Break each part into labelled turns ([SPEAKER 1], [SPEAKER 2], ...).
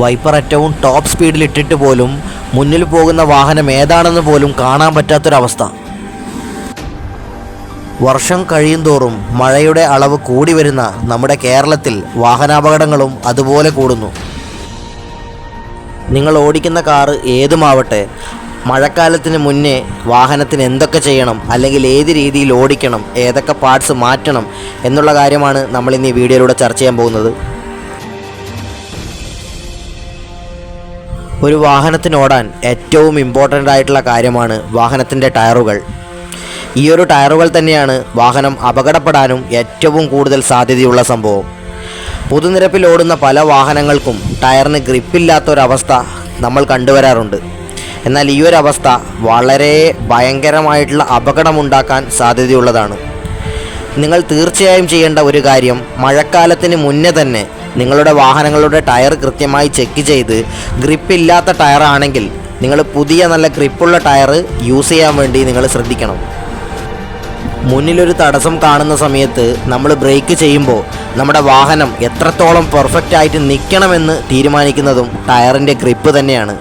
[SPEAKER 1] Wiper ഏറ്റവും top സ്പീഡിൽ ഇട്ടിട്ട് പോലും മുന്നിൽ പോകുന്ന വാഹനം ഏതാണെന്ന് പോലും കാണാൻ പറ്റാത്തൊരവസ്ഥ. വർഷം കഴിയുന്തോറും മഴയുടെ അളവ് കൂടി വരുന്ന നമ്മുടെ കേരളത്തിൽ വാഹനാപകടങ്ങളും അതുപോലെ കൂടുന്നു. നിങ്ങൾ ഓടിക്കുന്ന കാറ് ഏതുമാവട്ടെ മഴക്കാലത്തിന് മുന്നേ വാഹനത്തിന് എന്തൊക്കെ ചെയ്യണം അല്ലെങ്കിൽ ഏത് രീതിയിൽ ഓടിക്കണം ഏതൊക്കെ പാർട്സ് മാറ്റണം എന്നുള്ള കാര്യമാണ് നമ്മൾ ഇന്ന് ഈ വീഡിയോയിലൂടെ ചർച്ച ചെയ്യാൻ പോകുന്നത്. ഒരു വാഹനത്തിനോടാൻ ഏറ്റവും ഇമ്പോർട്ടന്റ് ആയിട്ടുള്ള കാര്യമാണ് വാഹനത്തിന്റെ ടയറുകൾ. ഈ ഒരു ടയറുകൾ തന്നെയാണ് വാഹനം അപകടപ്പെടാനും ഏറ്റവും കൂടുതൽ സാധ്യതയുള്ള സംഭവം. പൊതുനിരപ്പിൽ ഓടുന്ന പല വാഹനങ്ങൾക്കും ടയറിന് ഗ്രിപ്പില്ലാത്തൊരവസ്ഥ നമ്മൾ കണ്ടുവരാറുണ്ട്. എന്നാൽ ഈ ഒരു അവസ്ഥ വളരെ ഭയങ്കരമായിട്ടുള്ള അപകടമുണ്ടാക്കാൻ സാധ്യതയുള്ളതാണ്. നിങ്ങൾ തീർച്ചയായും ചെയ്യേണ്ട ഒരു കാര്യം മഴക്കാലത്തിന് മുന്നേ തന്നെ നിങ്ങളുടെ വാഹനങ്ങളുടെ ടയർ കൃത്യമായി ചെക്ക് ചെയ്ത് ഗ്രിപ്പില്ലാത്ത ടയറാണെങ്കിൽ നിങ്ങൾ പുതിയ നല്ല ഗ്രിപ്പുള്ള ടയർ യൂസ് ചെയ്യാൻ വേണ്ടി നിങ്ങൾ ശ്രദ്ധിക്കണം. മുന്നിലൊരു തടസ്സം കാണുന്ന സമയത്ത് നമ്മൾ ബ്രേക്ക് ചെയ്യുമ്പോൾ നമ്മുടെ വാഹനം എത്രത്തോളം പെർഫെക്റ്റ് ആയിട്ട് നിൽക്കണമെന്ന് തീരുമാനിക്കുന്നതും ടയറിന്റെ ഗ്രിപ്പ് തന്നെയാണ്.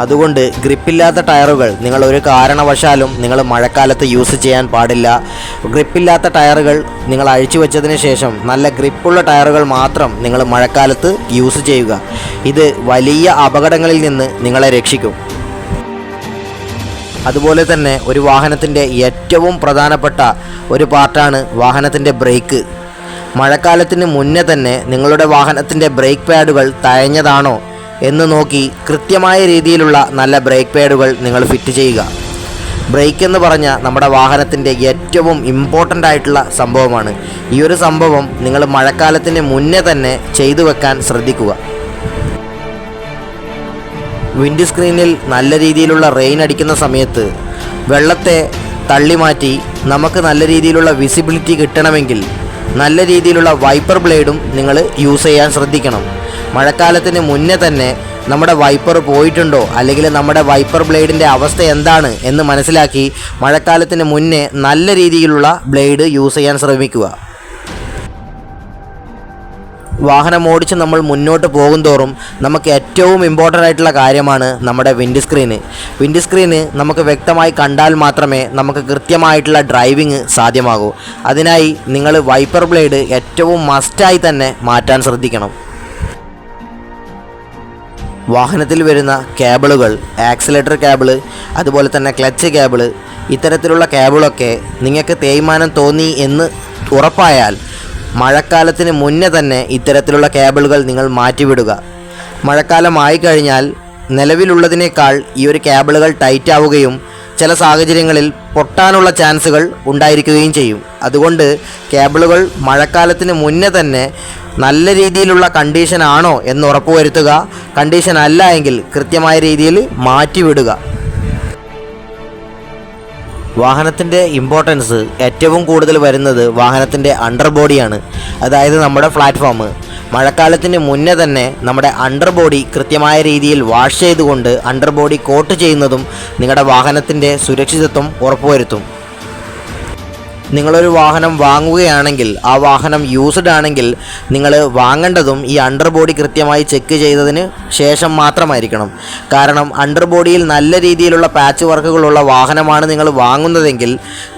[SPEAKER 1] അതുകൊണ്ട് ഗ്രിപ്പില്ലാത്ത ടയറുകൾ നിങ്ങൾ ഒരു കാരണവശാലും നിങ്ങൾ മഴക്കാലത്ത് യൂസ് ചെയ്യാൻ പാടില്ല. ഗ്രിപ്പില്ലാത്ത ടയറുകൾ നിങ്ങൾ അഴിച്ചു വെച്ചതിന് ശേഷം നല്ല ഗ്രിപ്പുള്ള ടയറുകൾ മാത്രം നിങ്ങൾ മഴക്കാലത്ത് യൂസ് ചെയ്യുക. ഇത് വലിയ അപകടങ്ങളിൽ നിന്ന് നിങ്ങളെ രക്ഷിക്കും. അതുപോലെ തന്നെ ഒരു വാഹനത്തിന്റെ ഏറ്റവും പ്രധാനപ്പെട്ട ഒരു പാർട്ടാണ് വാഹനത്തിന്റെ ബ്രേക്ക്. മഴക്കാലത്തിന് മുന്നേ തന്നെ നിങ്ങളുടെ വാഹനത്തിന്റെ ബ്രേക്ക് പാഡുകൾ തഴഞ്ഞതാണോ എന്ന് നോക്കി കൃത്യമായ രീതിയിലുള്ള നല്ല ബ്രേക്ക് പാഡുകൾ നിങ്ങൾ ഫിറ്റ് ചെയ്യുക. ബ്രേക്ക് എന്ന് പറഞ്ഞ നമ്മുടെ വാഹനത്തിന്റെ ഏറ്റവും ഇമ്പോർട്ടന്റ് ആയിട്ടുള്ള സംഭവമാണ്. ഈ ഒരു സംഭവം നിങ്ങൾ മഴക്കാലത്തിന് മുന്നേ തന്നെ ചെയ്തു വെക്കാൻ ശ്രദ്ധിക്കുക. വിൻഡ് സ്ക്രീനിൽ നല്ല രീതിയിലുള്ള റെയിൻ അടിക്കുന്ന സമയത്ത് വെള്ളത്തെ തള്ളി മാറ്റി നമുക്ക് നല്ല രീതിയിലുള്ള വിസിബിലിറ്റി കിട്ടണമെങ്കിൽ നല്ല രീതിയിലുള്ള വൈപ്പർ ബ്ലേഡും നിങ്ങൾ യൂസ് ചെയ്യാൻ ശ്രദ്ധിക്കണം. മഴക്കാലത്തിന് മുന്നേ തന്നെ നമ്മുടെ വൈപ്പർ പോയിട്ടുണ്ടോ? അല്ലെങ്കിൽ നമ്മുടെ വൈപ്പർ ബ്ലേഡിന്റെ അവസ്ഥ എന്താണ് എന്ന് മനസ്സിലാക്കി മഴക്കാലത്തിന് മുന്നേ നല്ല രീതിയിലുള്ള ബ്ലേഡ് യൂസ് ചെയ്യാൻ ശ്രമിക്കുക. വാഹനം ഓടിച്ച് നമ്മൾ മുന്നോട്ട് പോകും തോറും നമുക്ക് ഏറ്റവും ഇമ്പോർട്ടന്റ് ആയിട്ടുള്ള കാര്യമാണ് നമ്മുടെ വിൻഡ് സ്ക്രീന് വിൻഡ് സ്ക്രീന് നമുക്ക് വ്യക്തമായി കണ്ടാൽ മാത്രമേ നമുക്ക് കൃത്യമായിട്ടുള്ള ഡ്രൈവിംഗ് സാധ്യമാകൂ. അതിനായി നിങ്ങൾ വൈപ്പർ ബ്ലേഡ് ഏറ്റവും മസ്റ്റായി തന്നെ മാറ്റാൻ ശ്രദ്ധിക്കണം. വാഹനത്തിൽ വരുന്ന കേബിളുകൾ ആക്സിലേറ്റർ കേബിൾ അതുപോലെ തന്നെ ക്ലച്ച് കേബിൾ ഇത്തരത്തിലുള്ള കേബിളൊക്കെ നിങ്ങൾക്ക് തേയ്മാനം തോന്നി എന്ന് ഉറപ്പായാൽ മഴക്കാലത്തിന് മുന്നേ തന്നെ ഇത്തരത്തിലുള്ള കേബിളുകൾ നിങ്ങൾ മാറ്റിവിടുക. മഴക്കാലമായി കഴിഞ്ഞാൽ നിലവിലുള്ളതിനേക്കാൾ ഈ ഒരു കേബിളുകൾ ടൈറ്റ് ആവുകയും ചില സാഹചര്യങ്ങളിൽ പൊട്ടാനുള്ള ചാൻസുകൾ ഉണ്ടായിരിക്കുകയും ചെയ്യും. അതുകൊണ്ട് കേബിളുകൾ മഴക്കാലത്തിന് മുന്നേ തന്നെ നല്ല രീതിയിലുള്ള കണ്ടീഷൻ ആണോ എന്ന് ഉറപ്പുവരുത്തുക. കണ്ടീഷൻ അല്ല എങ്കിൽ കൃത്യമായ രീതിയിൽ മാറ്റിവിടുക. വാഹനത്തിന്റെ ഇമ്പോർട്ടൻസ് ഏറ്റവും കൂടുതൽ വരുന്നത് വാഹനത്തിന്റെ അണ്ടർ ബോഡിയാണ് അതായത് നമ്മുടെ പ്ലാറ്റ്ഫോം മഴക്കാലത്തിന് മുന്നേ തന്നെ നമ്മുടെ അണ്ടർ ബോഡി കൃത്യമായ രീതിയിൽ വാഷ് ചെയ്തുകൊണ്ട് അണ്ടർ ബോഡി കോട്ട് ചെയ്യുന്നതും നിങ്ങളുടെ വാഹനത്തിന്റെ സുരക്ഷിതത്വം ഉറപ്പുവരുത്തും. നിങ്ങളൊരു വാഹനം വാങ്ങുകയാണെങ്കിൽ ആ വാഹനം യൂസ്ഡ് ആണെങ്കിൽ നിങ്ങൾ വാങ്ങേണ്ടതും ഈ അണ്ടർ ബോഡി കൃത്യമായി ചെക്ക് ചെയ്തതിന് ശേഷം മാത്രമായിരിക്കണം. കാരണം അണ്ടർ ബോഡിയിൽ നല്ല രീതിയിലുള്ള പാച്ച് വർക്കുകളുള്ള വാഹനമാണ് നിങ്ങൾ വാങ്ങുന്നതെങ്കിൽ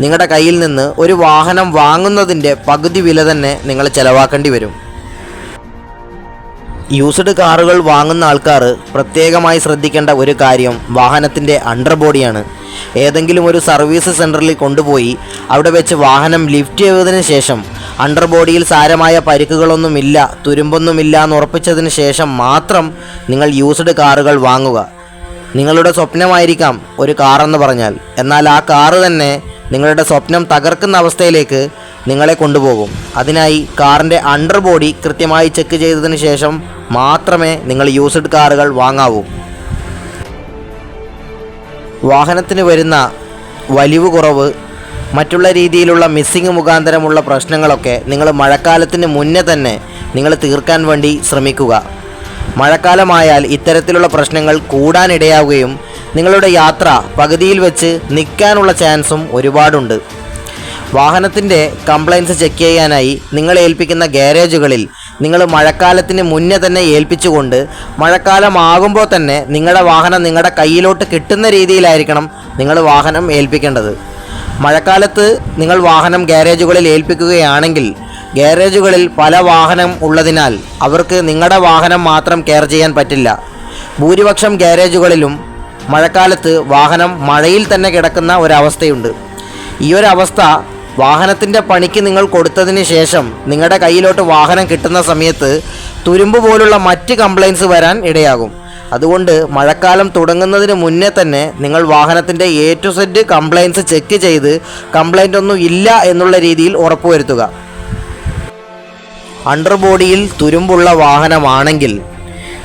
[SPEAKER 1] നിങ്ങളുടെ കയ്യിൽ നിന്ന് ഒരു വാഹനം വാങ്ങുന്നതിന്റെ പകുതി വില തന്നെ നിങ്ങൾ ചിലവാക്കേണ്ടി വരും. യൂസ്ഡ് കാറുകൾ വാങ്ങുന്ന ആൾക്കാർ പ്രത്യേകമായി ശ്രദ്ധിക്കേണ്ട ഒരു കാര്യം വാഹനത്തിന്റെ അണ്ടർ ബോഡിയാണ് ഏതെങ്കിലും ഒരു സർവീസ് സെന്ററിൽ കൊണ്ടുപോയി അവിടെ വെച്ച് വാഹനം ലിഫ്റ്റ് ചെയ്തതിന് ശേഷം അണ്ടർബോഡിയിൽ സാരമായ പരിക്കുകളൊന്നുമില്ല തുരുമ്പൊന്നുമില്ല എന്ന് ഉറപ്പിച്ചതിന് ശേഷം മാത്രം നിങ്ങൾ യൂസ്ഡ് കാറുകൾ വാങ്ങുക. നിങ്ങളുടെ സ്വപ്നമായിരിക്കാം ഒരു കാറെന്ന് പറഞ്ഞാൽ. എന്നാൽ ആ കാറ് തന്നെ നിങ്ങളുടെ സ്വപ്നം തകർക്കുന്ന അവസ്ഥയിലേക്ക് നിങ്ങളെ കൊണ്ടുപോകും. അതിനായി കാറിന്റെ അണ്ടർ ബോഡി കൃത്യമായി ചെക്ക് ചെയ്തതിന് ശേഷം മാത്രമേ നിങ്ങൾ യൂസ്ഡ് കാറുകൾ വാങ്ങാവൂ. വാഹനത്തിന് വരുന്ന വലിവ് കുറവ് മറ്റുള്ള രീതിയിലുള്ള മിസ്സിങ് മുഖാന്തരമുള്ള പ്രശ്നങ്ങളൊക്കെ നിങ്ങൾ മഴക്കാലത്തിന് മുന്നേ തന്നെ നിങ്ങൾ തീർക്കാൻ വേണ്ടി ശ്രമിക്കുക. മഴക്കാലമായാൽ ഇത്തരത്തിലുള്ള പ്രശ്നങ്ങൾ കൂടാനിടയാവുകയും നിങ്ങളുടെ യാത്ര പകുതിയിൽ വെച്ച് നിൽക്കാനുള്ള ചാൻസും ഒരുപാടുണ്ട്. വാഹനത്തിന്റെ കംപ്ലൈൻസ് ചെക്ക് ചെയ്യാനായി നിങ്ങളെ ഏൽപ്പിക്കുന്ന ഗാരേജുകളിൽ നിങ്ങൾ മഴക്കാലത്തിന് മുന്നേ തന്നെ ഏൽപ്പിച്ചുകൊണ്ട് മഴക്കാലമാകുമ്പോൾ തന്നെ നിങ്ങളുടെ വാഹനം നിങ്ങളുടെ കയ്യിലോട്ട് കിട്ടുന്ന രീതിയിലായിരിക്കണം നിങ്ങൾ വാഹനം ഏൽപ്പിക്കേണ്ടത്. മഴക്കാലത്ത് നിങ്ങൾ വാഹനം ഗ്യാരേജുകളിൽ ഏൽപ്പിക്കുകയാണെങ്കിൽ ഗ്യാരേജുകളിൽ പല വാഹനം ഉള്ളതിനാൽ അവർക്ക് നിങ്ങളുടെ വാഹനം മാത്രം കെയർ ചെയ്യാൻ പറ്റില്ല. ഭൂരിപക്ഷം ഗ്യാരേജുകളിലും മഴക്കാലത്ത് വാഹനം മഴയിൽ തന്നെ കിടക്കുന്ന ഒരവസ്ഥയുണ്ട്. ഈ ഒരു അവസ്ഥ വാഹനത്തിന്റെ പണിക്ക് നിങ്ങൾ കൊടുത്തതിന് ശേഷം നിങ്ങളുടെ കയ്യിലോട്ട് വാഹനം കിട്ടുന്ന സമയത്ത് തുരുമ്പ് പോലുള്ള മറ്റ് കംപ്ലൈൻസ് വരാൻ ഇടയാകും. അതുകൊണ്ട് മഴക്കാലം തുടങ്ങുന്നതിന് മുന്നേ തന്നെ നിങ്ങൾ വാഹനത്തിന്റെ A to Z compliance check ചെയ്ത് കംപ്ലൈന്റ് ഒന്നും ഇല്ല എന്നുള്ള രീതിയിൽ ഉറപ്പുവരുത്തുക. അണ്ടർ ബോഡിയിൽ തുരുമ്പുള്ള വാഹനമാണെങ്കിൽ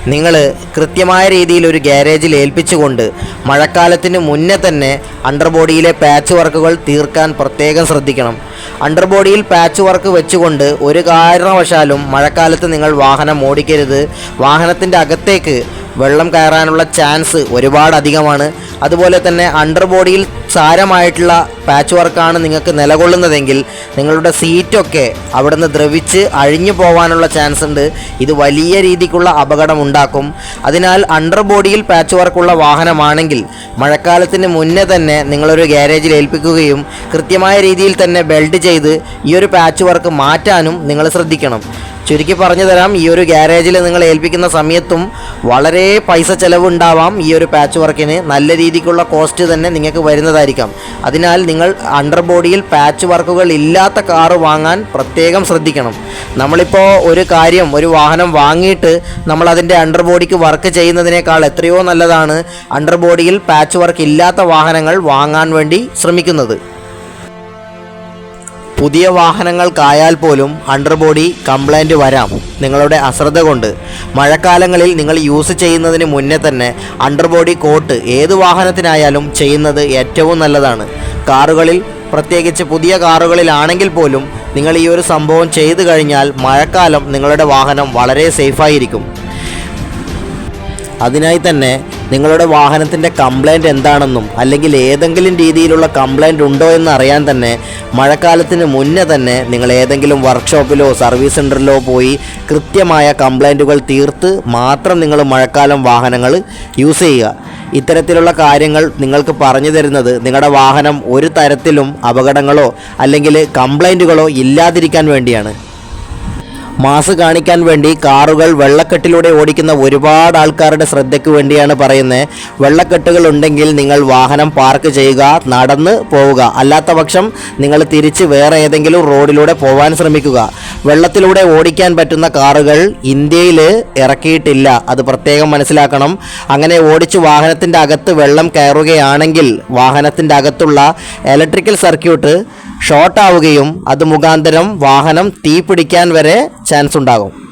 [SPEAKER 1] നിങ്ങൾ കൃത്യമായ രീതിയിൽ ഒരു ഗ്യാരേജിൽ ഏൽപ്പിച്ചുകൊണ്ട് മഴക്കാലത്തിന് മുന്നേ തന്നെ അണ്ടർബോഡിയിലെ പാച്ച് വർക്കുകൾ തീർക്കാൻ പ്രത്യേകം ശ്രദ്ധിക്കണം. അണ്ടർബോഡിയിൽ പാച്ച് വർക്ക് വെച്ചുകൊണ്ട് ഒരു കാരണവശാലും മഴക്കാലത്ത് നിങ്ങൾ വാഹനം ഓടിക്കരുത്. വാഹനത്തിന്റെ അകത്തേക്ക് വെള്ളം കയറാനുള്ള ചാൻസ് ഒരുപാട് അധികമാണ് അതുപോലെ തന്നെ അണ്ടർ ബോഡിയിൽ സാരമായിട്ടുള്ള പാച്ച് വർക്കാണ് നിങ്ങൾക്ക് നിലകൊള്ളുന്നതെങ്കിൽ നിങ്ങളുടെ സീറ്റൊക്കെ അവിടുന്ന് ദ്രവിച്ച് അഴിഞ്ഞു പോകാനുള്ള ചാൻസ് ഉണ്ട് ഇത് വലിയ രീതിക്കുള്ള അപകടം ഉണ്ടാക്കും അതിനാൽ അണ്ടർ ബോഡിയിൽ പാച്ച് വർക്കുള്ള വാഹനമാണെങ്കിൽ മഴക്കാലത്തിന് മുന്നേ തന്നെ നിങ്ങളൊരു ഗ്യാരേജിൽ ഏൽപ്പിക്കുകയും കൃത്യമായ രീതിയിൽ തന്നെ ബെൽഡ് ചെയ്ത് ഈ ഒരു പാച്ച് വർക്ക് മാറ്റാനും നിങ്ങൾ ശ്രദ്ധിക്കണം. ചുരുക്കി പറഞ്ഞു തരാം ഈ ഒരു ഗ്യാരേജിൽ നിങ്ങൾ ഏൽപ്പിക്കുന്ന സമയത്തും വളരെ പൈസ ചിലവുണ്ടാവാം ഈ ഒരു പാച്ച് വർക്കിന് നല്ല രീതിക്കുള്ള കോസ്റ്റ് തന്നെ നിങ്ങൾക്ക് വരുന്നതായിരിക്കാം. അതിനാൽ നിങ്ങൾ അണ്ടർ ബോഡിയിൽ പാച്ച് വർക്കുകൾ ഇല്ലാത്ത കാറ് വാങ്ങാൻ പ്രത്യേകം ശ്രദ്ധിക്കണം. നമ്മളിപ്പോൾ ഒരു കാര്യം ഒരു വാഹനം വാങ്ങിയിട്ട് നമ്മൾ അതിന്റെ അണ്ടർ ബോഡിക്ക് വർക്ക് ചെയ്യുന്നതിനേക്കാൾ എത്രയോ നല്ലതാണ് അണ്ടർ ബോഡിയിൽ പാച്ച് വർക്ക് ഇല്ലാത്ത വാഹനങ്ങൾ വാങ്ങാൻ വേണ്ടി ശ്രമിക്കുന്നത്. പുതിയ വാഹനങ്ങൾക്കായാൽ പോലും അണ്ടർ ബോഡി കംപ്ലൈന്റ് വരാം. നിങ്ങളുടെ അശ്രദ്ധ കൊണ്ട്. മഴക്കാലങ്ങളിൽ നിങ്ങൾ യൂസ് ചെയ്യുന്നതിന് മുന്നേ തന്നെ അണ്ടർ ബോഡി കോട്ട് ഏത് വാഹനത്തിനായാലും ചെയ്യുന്നത് ഏറ്റവും നല്ലതാണ്. കാറുകളിൽ പ്രത്യേകിച്ച് പുതിയ കാറുകളിലാണെങ്കിൽ പോലും നിങ്ങൾ ഈ ഒരു സംഭവം ചെയ്തു കഴിഞ്ഞാൽ മഴക്കാലം നിങ്ങളുടെ വാഹനം വളരെ സേഫായിരിക്കും. അതിനായി തന്നെ നിങ്ങളുടെ വാഹനത്തിന്റെ കംപ്ലൈന്റ് എന്താണെന്നും അല്ലെങ്കിൽ ഏതെങ്കിലും രീതിയിലുള്ള കംപ്ലൈന്റ് ഉണ്ടോ എന്ന് അറിയാൻ തന്നെ മഴക്കാലത്തിന് മുന്നേ തന്നെ നിങ്ങൾ ഏതെങ്കിലും വർക്ക്ഷോപ്പിലോ സർവീസ് സെന്ററിലോ പോയി കൃത്യമായ കംപ്ലൈന്റുകൾ തീർത്ത് മാത്രം നിങ്ങൾ മഴക്കാലം വാഹനങ്ങൾ യൂസ് ചെയ്യുക. ഇത്തരത്തിലുള്ള കാര്യങ്ങൾ നിങ്ങൾക്ക് പറഞ്ഞു തരുന്നത് നിങ്ങളുടെ വാഹനം ഒരു തരത്തിലും അപകടങ്ങളോ അല്ലെങ്കിൽ കംപ്ലൈന്റുകളോ ഇല്ലാതിരിക്കാൻ വേണ്ടിയാണ്. മാസ് കാണിക്കാൻ വേണ്ടി കാറുകൾ വെള്ളക്കെട്ടിലൂടെ ഓടിക്കുന്ന ഒരുപാട് ആൾക്കാരുടെ ശ്രദ്ധയ്ക്ക് വേണ്ടിയാണ് പറയുന്നത് വെള്ളക്കെട്ടുകൾ ഉണ്ടെങ്കിൽ നിങ്ങൾ വാഹനം പാർക്ക് ചെയ്യുക നടന്ന് പോവുക. അല്ലാത്ത പക്ഷം നിങ്ങൾ തിരിച്ച് വേറെ ഏതെങ്കിലും റോഡിലൂടെ പോവാൻ ശ്രമിക്കുക. വെള്ളത്തിലൂടെ ഓടിക്കാൻ പറ്റുന്ന കാറുകൾ ഇന്ത്യയിൽ ഇറക്കിയിട്ടില്ല. അത് പ്രത്യേകം മനസ്സിലാക്കണം. അങ്ങനെ ഓടിച്ച് വാഹനത്തിന്റെ അകത്ത് വെള്ളം കയറുകയാണെങ്കിൽ വാഹനത്തിന്റെ അകത്തുള്ള ഇലക്ട്രിക്കൽ സർക്യൂട്ട് ഷോർട്ടാവുകയും അത് മുഖാന്തരം വാഹനം തീ പിടിക്കാൻ വരെ ചാൻസ് ഉണ്ടാകും.